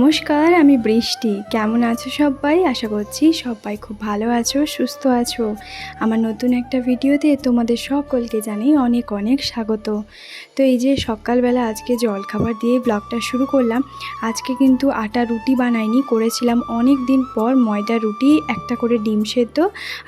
নমস্কার, আমি বৃষ্টি। কেমন আছো সবাই? আশা করছি সবাই খুব ভালো আছো, সুস্থ আছো। আমার নতুন একটা ভিডিওতে তোমাদের সকলকে জানাই অনেক অনেক স্বাগত। তো এই যে সকালবেলা আজকে জলখাবার দিয়ে ব্লগটা শুরু করলাম, আজকে কিন্তু আটা রুটি বানাইনি, করেছিলাম অনেক দিন পর ময়দা রুটি, একটা করে ডিম সেদ্ধ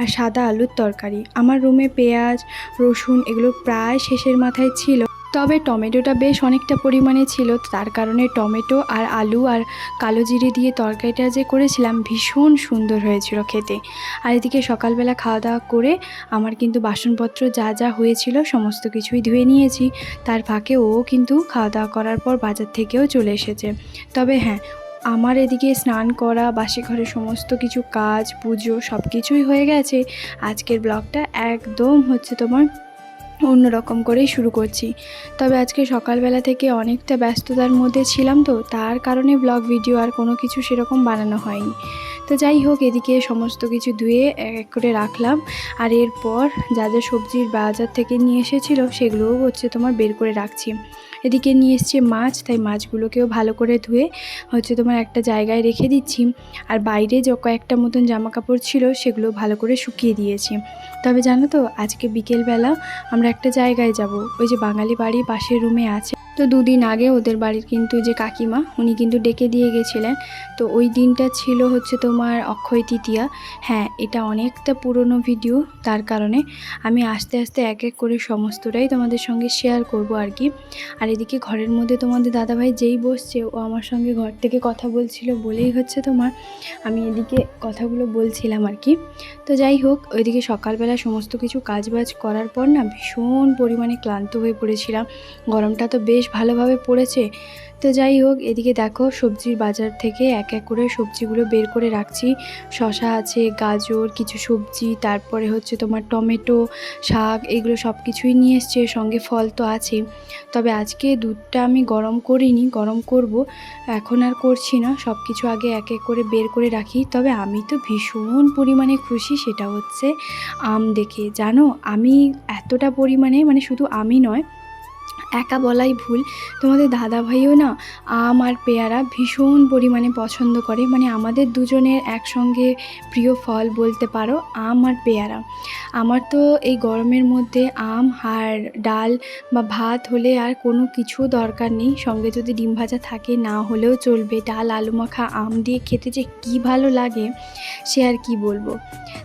আর সাদা আলুর তরকারি। আমার রুমে পেঁয়াজ, রসুন এগুলো প্রায় শেষের মাথায় ছিল। তবে টমেটোটা বেশ অনেকটা পরিমাণে ছিল। তার কারণে টমেটো আর আলু আর কালো জিরে দিয়ে তরকারিটা যে করেছিলাম ভীষণ সুন্দর হয়েছিল খেতে। আর এদিকে সকালবেলা খাওয়া দাওয়া করে আমার কিন্তু বাসনপত্র যা যা হয়েছিল সমস্ত কিছুই ধুয়ে নিয়েছি। তার ফাঁকে ও কিন্তু খাওয়া দাওয়া করার পর বাজার থেকেও চলে এসেছে। তবে হ্যাঁ আমার এদিকে স্নান করা, বাসি ঘরে সমস্ত কিছু কাজ, পুজো সব কিছুই হয়ে গেছে। আজকের ব্লগটা একদম হচ্ছে তোমার অন্যরকম করেই শুরু করছি। তবে আজকে সকালবেলা থেকে অনেকটা ব্যস্ততার মধ্যে ছিলাম তো, তার কারণে ব্লগ ভিডিও আর কোনো কিছু সেরকম বানানো হয়নি। তো যাই হোক, এদিকে সমস্ত কিছু ধুয়ে এক এক করে রাখলাম। আর এরপর যা যা সবজির বাজার থেকে নিয়ে এসেছিল, সেগুলোও হচ্ছে তোমার বের করে রাখছি। এদিকে নিয়ে এসছে মাছ, তাই মাছগুলোকেও ভালো করে ধুয়ে হচ্ছে তোমার একটা জায়গায় রেখে দিচ্ছি। আর বাইরে যে কয়েকটা মতন জামা কাপড় ছিল সেগুলো ভালো করে শুকিয়ে দিয়েছি। তবে জানো তো, আজকে বিকেলবেলা আমরা একটা জায়গায় যাব। ওই যে বাঙালি বাড়ি পাশের রুমে আছে। তো দুদিন আগে ওদের বাড়ির কিন্তু যে কাকিমা, উনি কিন্তু ডেকে দিয়ে গেছিলেন। তো ওই দিনটা ছিল হচ্ছে তোমার অক্ষয় তৃতীয়া। হ্যাঁ এটা অনেকটা পুরনো ভিডিও তার কারণে আমি আস্তে আস্তে এক এক করে সমস্তটাই তোমাদের সঙ্গে শেয়ার করব আর কি। আর এদিকে ঘরের মধ্যে তোমাদের দাদাভাই যেই বসছে, ও আমার সঙ্গে ঘর থেকে কথা বলছিল বলেই হচ্ছে তোমার আমি এদিকে কথাগুলো বলছিলাম আর কি। তো যাই হোক, ওইদিকে সকালবেলা সমস্ত কিছু কাজবাজ করার পর না ভীষণ পরিমাণে ক্লান্ত হয়ে পড়েছিলাম। গরমটা তো বেশ ভালোভাবে পড়েছে। তো যাই হোক, এদিকে দেখো সবজির বাজার থেকে এক এক করে সবজিগুলো বের করে রাখছি। শশা আছে, গাজর, কিছু সবজি, তারপরে হচ্ছে তোমার টমেটো, শাক, এগুলো সব কিছুই নিয়ে এসছে, সঙ্গে ফল তো আছে। তবে আজকে দুধটা আমি গরম করিনি, গরম করব। এখন আর করছি না সব কিছু আগে এক এক করে বের করে রাখি। তবে আমি তো ভীষণ পরিমাণে খুশি, সেটা হচ্ছে আম দেখে। জানো, আমি এতটা পরিমাণে মানে শুধু আমি নয় একা বলাই ভুল। তোমাদের দাদা ভাইও না আম আর পেয়ারা ভীষণ পরিমাণে পছন্দ করে। মানে আমাদের দুজনের একসঙ্গে প্রিয় ফল বলতে পারো, আম আর পেয়ারা। আমার তো এই গরমের মধ্যে আম আর ডাল বা ভাত হলে আর কোনো কিছু দরকার নেই। সঙ্গে যদি ডিম ভাজা থাকে, না হলেও চলবে। ডাল, আলু মাখা, আম দিয়ে খেতে যে কী ভালো লাগে, সে আর কি বলব?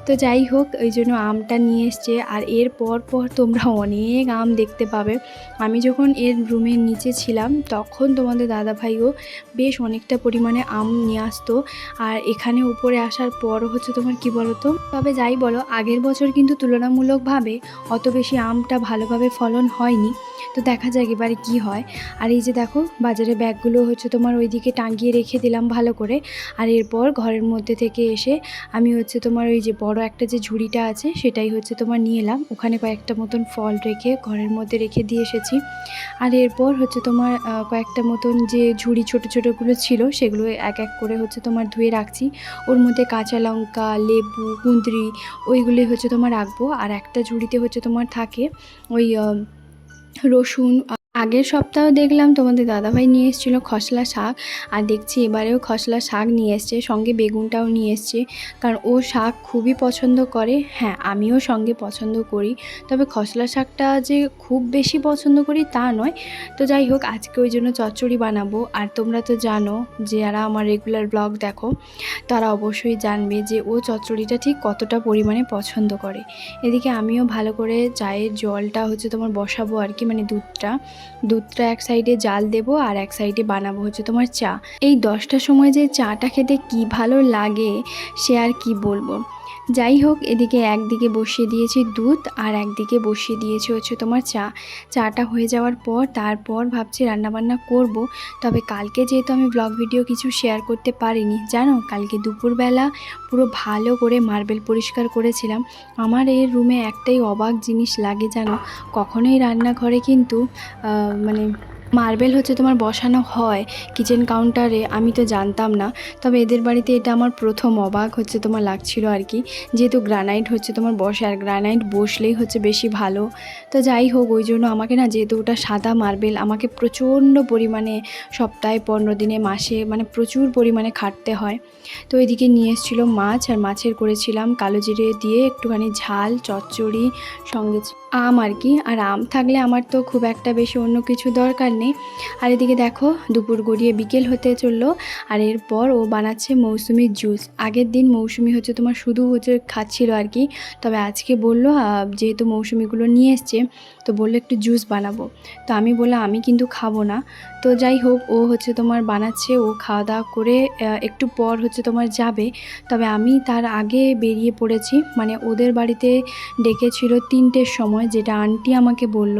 তো যাই হোক ওই জন্য আমটা নিয়ে এসছে। আর এর পর পর তোমরা অনেক আম দেখতে পাবে। আমি যখন এর রুমের নিচে ছিলাম, তখন তোমাদের দাদাভাইও বেশ অনেকটা পরিমাণে আম নিয়ে আসতো। আর এখানে উপরে আসার পর হচ্ছে তোমার কি বলো তো তবে যাই বলো, আগের বছর কিন্তু তুলনামূলকভাবে অত বেশি আমটা ভালোভাবে ফলন হয়নি। তো দেখা যাক এবারে কি হয়। আর এই যে দেখো, বাজারে ব্যাগগুলো হচ্ছে তোমার ওইদিকে টাঙিয়ে রেখে দিলাম ভালো করে। আর এরপর ঘরের মধ্যে থেকে এসে আমি হচ্ছে তোমার ওই যে বড় একটা যে ঝুড়িটা আছে, সেটাই হচ্ছে তোমার নিয়ে এলাম। ওখানে কয়েকটা মতন ফল রেখে ঘরের মধ্যে রেখে দিয়ে এসেছি। আর এরপর হচ্ছে তোমার কয়েকটা মতন যে ঝুড়ি ছোট ছোটোগুলো ছিল, সেগুলো এক এক করে হচ্ছে তোমার ধুয়ে রাখছি। ওর মধ্যে কাঁচা লঙ্কা, লেবু, কুঁদরি ওইগুলি হচ্ছে তোমার রাখব। আর একটা ঝুড়িতে হচ্ছে তোমার থাকে ওই রসুন আগের সপ্তাহ দেখলাম তোমাদের দাদাভাই নিয়ে এসেছিল খসলা শাক, আর দেখছি এবারেও খসলা শাক নিয়ে এসছে, সঙ্গে বেগুনটাও নিয়ে এসছে। কারণ ও শাক খুবই পছন্দ করে হ্যাঁ আমিও সঙ্গে পছন্দ করি। তবে খসলা শাকটা যে খুব বেশি পছন্দ করি তা নয়। তো যাই হোক, আজকে ওই জন্য চচ্চড়ি বানাবো। আর তোমরা তো জানো যে যারা আমার রেগুলার ব্লগ দেখো, তারা অবশ্যই জানবে যে ও চচ্চড়িটা ঠিক কতটা পরিমাণে পছন্দ করে। এদিকে আমিও ভালো করে চায়ের জলটা হচ্ছে তোমার বসাবো আর কি মানে দুধটা। দুধটা এক সাইডে জাল দেবো আর এক সাইডে বানাবো হচ্ছে তোমার চা। এই দশটার সময় যে চাটা খেতে কি ভালো লাগে সে আর কি বলব? যাই হোক এদিকে একদিকে বসিয়ে দিয়েছি দুধ আর একদিকে বসিয়ে দিয়েছি হচ্ছে তোমার চা। চাটা হয়ে যাওয়ার পর তারপর ভাবছি রান্নাবান্না করব। তবে কালকে যেহেতু আমি ব্লগ ভিডিও কিছু শেয়ার করতে পারিনি, জানো? কালকে দুপুরবেলা পুরো ভালো করে মার্বেল পরিষ্কার করেছিলাম। আমার এই রুমে একটাই অবাক জিনিস লাগে, জানো? কখনোই রান্নাঘরে কিন্তু মানে মার্বেল হচ্ছে তোমার বসানো হয় কিচেন কাউন্টারে আমি তো জানতাম না। তবে এদের বাড়িতে এটা আমার প্রথম অবাক হচ্ছে তোমার লাগছিল আর কি। যেহেতু গ্রানাইট হচ্ছে তোমার বসে, আর গ্রানাইট বসলেই হচ্ছে বেশি ভালো। তো যাই হোক, ওই জন্য আমাকে না যেহেতু ওটা সাদা মার্বেল, আমাকে প্রচণ্ড পরিমাণে সপ্তাহে পনেরো দিনে, মাসে মানে প্রচুর পরিমাণে খাটতে হয়। তো এদিকে নিয়ে এসেছিল মাছ, আর মাছের করেছিলাম কালো জিরে দিয়ে একটুখানি ঝাল, চচ্চড়ি, সঙ্গে আম আর কি। আর আম থাকলে আমার তো খুব একটা বেশি অন্য কিছু দরকার নেই। আর এদিকে দেখো, দুপুর গড়িয়ে বিকেল হতে চলল, আর এরপর ও বানাচ্ছে মৌসুমির জুস। আগের দিন মৌসুমি হচ্ছে তোমার শুধু হচ্ছে খাচ্ছিল আর কি, তবে আজকে বলল যেহেতু মৌসুমিগুলো নিয়ে এসছে, তো বলল একটু জুস বানাবো। তো আমি বললাম, আমি কিন্তু খাব না। তো যাই হোক, ও হচ্ছে তোমার বানাচ্ছে, ও খাওয়া দাওয়া করে একটু পর হচ্ছে তোমার যাবে। তবে আমি তার আগে বেরিয়ে পড়েছি। মানে ওদের বাড়িতে ডেকেছিল তিনটের সময়, যেটা আন্টি আমাকে বলল।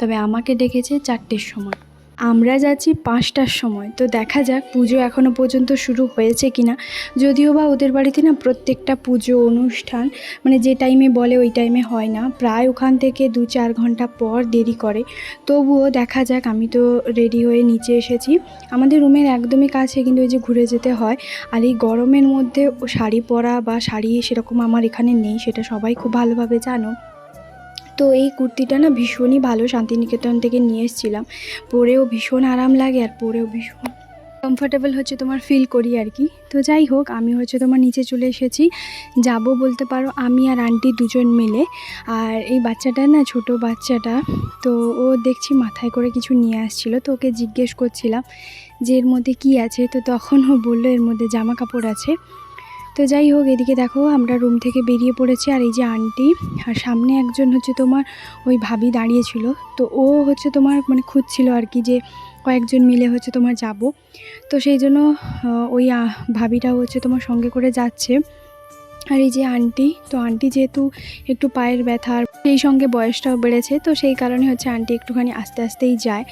তবে আমাকে ডেকেছে চারটের সময়। আমরা যাচ্ছি পাঁচটার সময়। তো দেখা যাক পুজো এখনও পর্যন্ত শুরু হয়েছে কি না যদিও বা ওদের বাড়িতে না প্রত্যেকটা পুজো, অনুষ্ঠান মানে যে টাইমে বলে ওই টাইমে হয় না। প্রায় ওখান থেকে দু চার ঘণ্টা পর দেরি করে। তবুও দেখা যাক, আমি তো রেডি হয়ে নিচে এসেছি। আমাদের রুমের একদমই কাছে কিন্তু ওই যে ঘুরে যেতে হয়। আর এই গরমের মধ্যে শাড়ি পরা বা শাড়ি সেরকম আমার এখানে নেই, সেটা সবাই খুব ভালোভাবে জানো। তো এই কুর্তিটা না ভীষণই ভালো শান্তিনিকেতন থেকে নিয়ে এসেছিলাম। পরেও ভীষণ আরাম লাগে আর পরেও ভীষণ কমফোর্টেবল হচ্ছে তোমার ফিল করি আর কি। তো যাই হোক, আমি হচ্ছে তোমার নিচে চলে এসেছি। যাব বলতে পারো আমি আর আন্টি দুজন মিলে। আর এই বাচ্চাটা না ছোট বাচ্চাটা, তো ও দেখছি মাথায় করে কিছু নিয়ে আসছিল। তো ওকে জিজ্ঞেস করছিলাম যে এর মধ্যে কি আছে? তো তখন ও বলল এর মধ্যে জামা কাপড় আছে। তো যাই হোক, এদিকে দেখো আমরা রুম থেকে বেরিয়ে পড়েছি আর এই যে আন্টি আর সামনে একজন হচ্ছে তোমার ওই ভাবি দাঁড়িয়েছিল তো ও হচ্ছে তোমার মানে খুঁজছিল আর কি যে কয়েকজন মিলে হচ্ছে তোমার যাব। তো সেই জন্য ওই ভাবিটাও ভাবিটা হচ্ছে তোমার সঙ্গে করে যাচ্ছে। আর এই যে আন্টি তো আন্টি যেহেতু একটু পায়ের ব্যথার সেই সঙ্গে বয়সটাও বেড়েছে, তো সেই কারণে হচ্ছে আন্টি একটুখানি আস্তে আস্তেই যায়।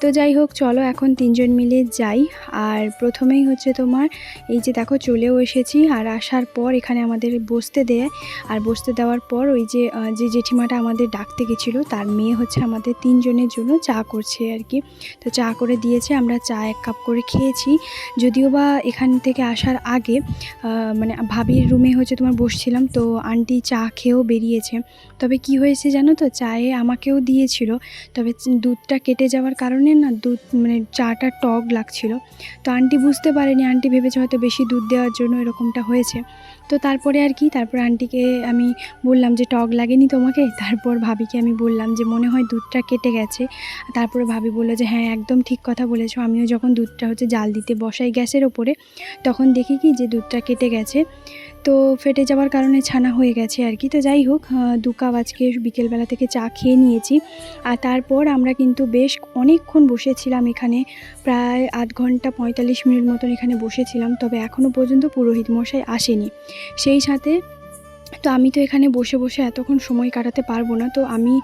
তো যাই হোক, চলো এখন তিনজন মিলে যাই। আর প্রথমেই হচ্ছে তোমার, এই যে দেখো চলেও এসেছি, আর আসার পর এখানে আমাদের বসতে দেয়। আর বসতে দেওয়ার পর ওই যে যে জেঠিমাটা আমাদের ডাকতে গেছিল, তার মেয়ে হচ্ছে আমাদের তিনজনের জন্য চা করছে আর কি। তো চা করে দিয়েছে, আমরা চা এক কাপ করে খেয়েছি। যদিও বা এখান থেকে আসার আগে মানে ভাবির রুমে হচ্ছে তোমার বসছিলাম, তো আন্টি চা খেয়েও বেরিয়েছে। তবে কি হয়েছে জানো তো? চায়ে আমাকেও দিয়েছিল। তবে দুধটা কেটে যাওয়ার কারণে না দুধ মানে চাটা টক লাগছিল। তো আন্টি বুঝতে পারেনি, আন্টি ভেবেছে হয়তো বেশি দুধ দেওয়ার জন্য এরকমটা হয়েছে। তো তারপরে আর কি, তারপর আন্টিকে আমি বললাম যে টক লাগেনি তোমাকে। তারপর ভাবিকে আমি বললাম যে মনে হয় দুধটা কেটে গেছে। তারপরে ভাবি বলল যে হ্যাঁ একদম ঠিক কথা বলেছ। আমিও যখন দুধটা হচ্ছে জাল দিতে বসাই গ্যাসের ওপরে, তখন দেখি কি যে দুধটা কেটে গেছে। তো ফেটে যাওয়ার কারণে ছানা হয়ে গেছে আর কি। তো যাই হোক দু কাপ আজকে বিকেলবেলা থেকে চা খেয়ে নিয়েছি। আর তারপর আমরা কিন্তু বেশ অনেকক্ষণ বসেছিলাম এখানে, প্রায় আধ ঘণ্টা পঁয়তাল্লিশ মিনিট মতন এখানে বসেছিলাম, তবে এখনও পর্যন্ত পুরোহিত মশাই আসেনি। সেই সাথে তো আমি তো এখানে বসে বসে এতক্ষণ সময় কাটাতে পারব না। তো আমি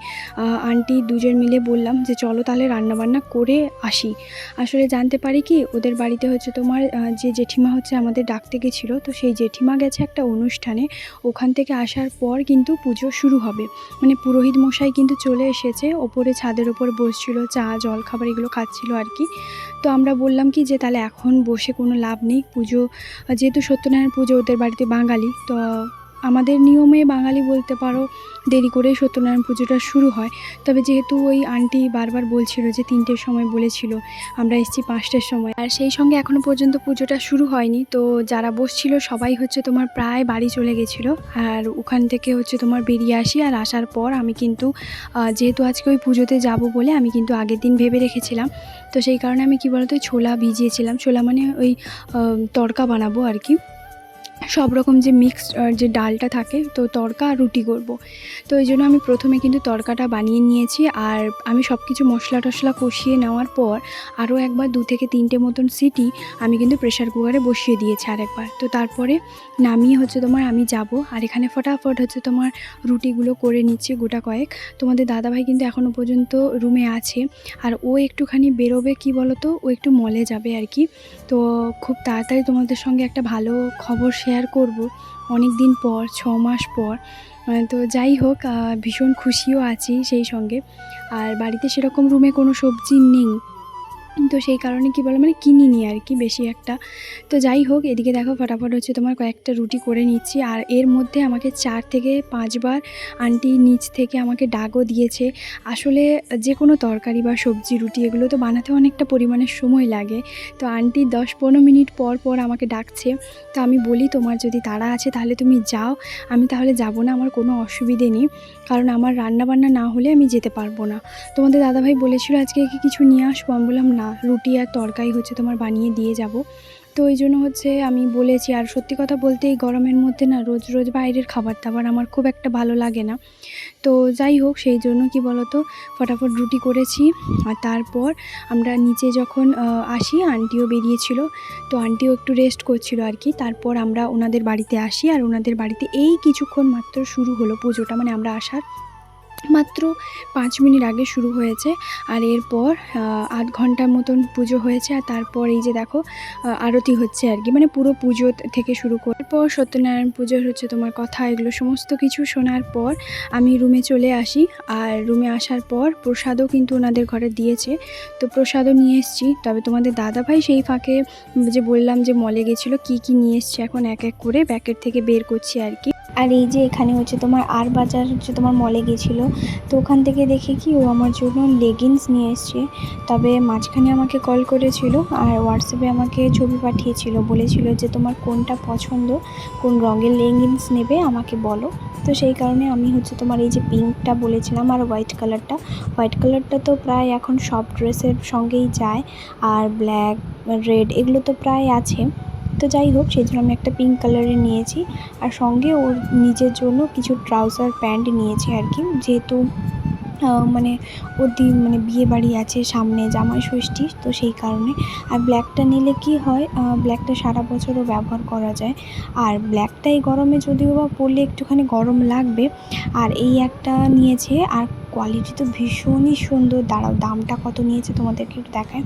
আন্টি দুজন মিলে বললাম যে, চলো তাহলে রান্নাবান্না করে আসি। আসলে জানতে পারি কি, ওদের বাড়িতে হচ্ছে তোমার যে জেঠিমা হচ্ছে আমাদের ডাকতে গেছিল, তো সেই জেঠিমা গেছে একটা অনুষ্ঠানে। ওখান থেকে আসার পর কিন্তু পুজো শুরু হবে। মানে পুরোহিত মশাই কিন্তু চলে এসেছে, ওপরে ছাদের ওপর বসছিল, চা, জল খাবার এগুলো খাচ্ছিল আর কি। তো আমরা বললাম কি যে, তাহলে এখন বসে কোনো লাভ নেই, পুজো যেহেতু সত্যনারায়ণ পুজো ওদের বাড়িতে বাঙালি, তো আমাদের নিয়মে বাঙালি বলতে পারো, দেরি করেই সত্যনারায়ণ পুজোটা শুরু হয়। তবে যেহেতু ওই আন্টি বারবার বলছিল যে তিনটের সময় বলেছিল, আমরা এসেছি পাঁচটার সময়। আর সেই সঙ্গে এখনও পর্যন্ত পুজোটা শুরু হয়নি। তো যারা বসছিল, সবাই হচ্ছে তোমার প্রায় বাড়ি চলে গেছিল। আর ওখান থেকে হচ্ছে তোমার বেরিয়ে আসি। আর আসার পর আমি কিন্তু যেহেতু আজকে ওই পুজোতে যাব বলে আমি কিন্তু আগের দিন ভেবে রেখেছিলাম। তো সেই কারণে আমি কি বলতো ছোলা ভিজিয়েছিলাম। ছোলা মানে ওই তড়কা বানাবো আর কি। সব রকম যে মিক্সড যে ডালটা থাকে, তো তরকা আর রুটি করব। তো এই জন্য আমি প্রথমে কিন্তু তরকাটা বানিয়ে নিয়েছি আর আমি সব কিছু মশলা টশলা কষিয়ে নেওয়ার পর আরও একবার দু থেকে তিনটে মতন সিটি আমি কিন্তু প্রেশার কুকারে বসিয়ে দিয়েছি আরেকবার। তো তারপরে নামিয়ে হচ্ছে তোমার আমি যাব আর এখানে ফটাফট হচ্ছে তোমার রুটিগুলো করে নিচ্ছে গোটা কয়েক। তোমাদের দাদাভাই কিন্তু এখনও পর্যন্ত রুমে আছে আর ও একটুখানি বেরোবে কি বলো তো ও একটু মলে যাবে আর কি। তো খুব তাড়াতাড়ি তোমাদের সঙ্গে একটা ভালো খবর শেয়ার করব। অনেক দিন পর, ছ মাস পর। তো যাই হোক ভীষণ খুশিও আছি সেই সঙ্গে। আর বাড়িতে সেরকম রুমে কোনো সবজি নেই। তো সেই কারণে কী বলো মানে কিনিনি আর কি বেশি একটা। তো যাই হোক, এদিকে দেখো ফটাফট হচ্ছে তোমার কয়েকটা রুটি করে নিচ্ছি। আর এর মধ্যে আমাকে চার থেকে পাঁচবার আন্টি নিচ থেকে আমাকে ডাকও দিয়েছে। আসলে যে কোনো তরকারি বা সবজি, রুটি, এগুলো তো বানাতে অনেকটা পরিমাণে সময় লাগে। তো আন্টি দশ পনেরো মিনিট পর পর আমাকে ডাকছে। তো আমি বলি, তোমার যদি তাড়া আছে তাহলে তুমি যাও। আমি তাহলে যাব না, আমার কোনো অসুবিধে নেই। কারণ আমার রান্না বান্না না হলে আমি যেতে পারব না। তোমাদের দাদাভাই বলেছিল, আজকে কি কিছু নিয়ে আসব? আমি বললাম, না রুটি আর তরকারি হচ্ছে তোমার বানিয়ে দিয়ে যাব। তো ওই জন্য হচ্ছে আমি বলেছি, আর সত্যি কথা বলতে এই গরমের মধ্যে না রোজ রোজ বাইরের খাবার দাবার আমার খুব একটা ভালো লাগে না। তো যাই হোক, সেই জন্য কি বলতো, ফটাফট রুটি করেছি। আর তারপর আমরা নিচে যখন আসি, আন্টিও বেরিয়েছিল, তো আন্টিও একটু রেস্ট করছিল আর কি। তারপর আমরা ওনাদের বাড়িতে আসি, আর ওনাদের বাড়িতে এই কিছুক্ষণ মাত্র শুরু হলো পুজোটা মানে আমরা আসার মাত্র পাঁচ মিনিট আগে শুরু হয়েছে আর এরপর আধ ঘণ্টার মতন পুজো হয়েছে আর তারপর এই যে দেখো আরতি হচ্ছে আর কি মানে পুরো পুজো থেকে শুরু করে। পর সত্যনারায়ণ পুজোর হচ্ছে তোমার কথা, এগুলো সমস্ত কিছু শোনার পর আমি রুমে চলে আসি আর রুমে আসার পর প্রসাদও কিন্তু ওনাদের ঘরে দিয়েছে। তো প্রসাদও নিয়ে এসেছি। তবে তোমাদের দাদা ভাই সেই ফাঁকে যে বললাম যে মলে গেছিল, কি কি নিয়ে এসছে এখন এক এক করে প্যাকেট থেকে বের করছি আর কি। আর এই যে এখানে হচ্ছে তোমার আর বাজার হচ্ছে তোমার মলে গেছিল, তো ওখান থেকে দেখে কি ও আমার জন্য লেগিংস নিয়ে এসছে। তবে মাঝখানে আমাকে কল করেছিল আর হোয়াটসঅ্যাপে আমাকে ছবি পাঠিয়েছিল, বলেছিল যে তোমার কোনটা পছন্দ, কোন রঙের লেগিংস নেবে আমাকে বলো। তো সেই কারণে আমি হচ্ছে তোমার এই যে পিঙ্কটা বলেছিলাম আর হোয়াইট কালারটা হোয়াইট কালারটা তো প্রায় এখন সব ড্রেসের সঙ্গেই যায়, আর ব্ল্যাক রেড এগুলো তো প্রায় আছে। তো যাই হোক সেই জন্য আমি একটা পিঙ্ক কালারের নিয়েছি। আর সঙ্গে ওর নিজের জন্য কিছু ট্রাউজার প্যান্ট নিয়েছি আর কি। যেহেতু মানে দি মানে বিয়ে বাড়ি আছে সামনে জামাই ষষ্ঠী, তো সেই কারণে। আর ব্ল্যাকটা নিলে কি হয় ব্ল্যাকটা সারা বছরও ব্যবহার করা যায়। আর ব্ল্যাকটা এই গরমে যদিও বা পরলে একটুখানি গরম লাগবে, আর এই একটা নিয়েছে, আর কোয়ালিটি তো ভীষণই সুন্দর। দাঁড়াও, দামটা কত নিয়েছে তোমাদেরকে একটু দেখায়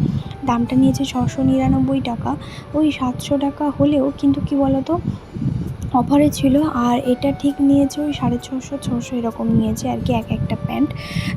দামটা নিয়েছে ছশো নিরানব্বই টাকা। ওই সাতশো টাকা হলেও কিন্তু কি বলতো অফারে ছিল আর এটা ঠিক নিয়েছে ওই সাড়ে ছশো ছশো এরকম নিয়েছে আর কি, এক একটা প্যান্ট।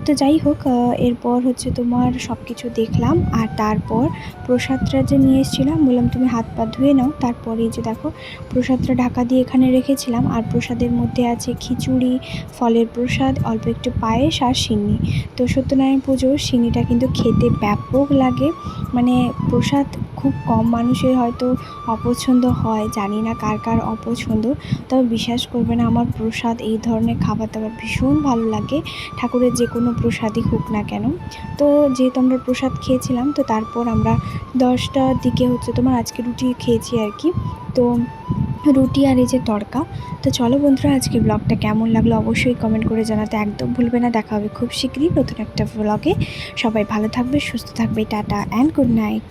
তো যাই হোক এরপর হচ্ছে তোমার সব কিছু দেখলাম আর তারপর প্রসাদটা যে নিয়ে এসেছিলাম, বললাম তুমি হাত পা ধুয়ে নাও, তারপরে যে দেখো, প্রসাদটা ঢাকা দিয়ে এখানে রেখেছিলাম আর প্রসাদের মধ্যে আছে খিচুড়ি, ফলের প্রসাদ, অল্প একটু পায়েস আর সিন্নি তো সত্যনারায়ণ পুজোর সিন্নিটা কিন্তু খেতে ব্যাপক লাগে মানে প্রসাদ খুব কম মানুষের হয়তো অপছন্দ হয়, জানি না কার কার অপছন্দ তবে বিশ্বাস করবে না আমার প্রসাদ এই ধরনের খাবার দাবার ভীষণ ভালো লাগে। ঠাকুরের যে কোনো প্রসাদই হোক না কেন। তো যেহেতু আমরা প্রসাদ খেয়েছিলাম, তো তারপর আমরা দশটার দিকে হচ্ছে তোমার আজকে রুটি খেয়েছি আর কি। তো রুটি আর এই যে তড়কা। তো চলো বন্ধুরা আজকে ব্লগটা কেমন লাগল অবশ্যই কমেন্ট করে জানাতে একদম ভুলবে না। দেখা হবে খুব শীঘ্রই নতুন একটা ব্লগে সবাই ভালো থাকবে, সুস্থ থাকবে। Tata and good night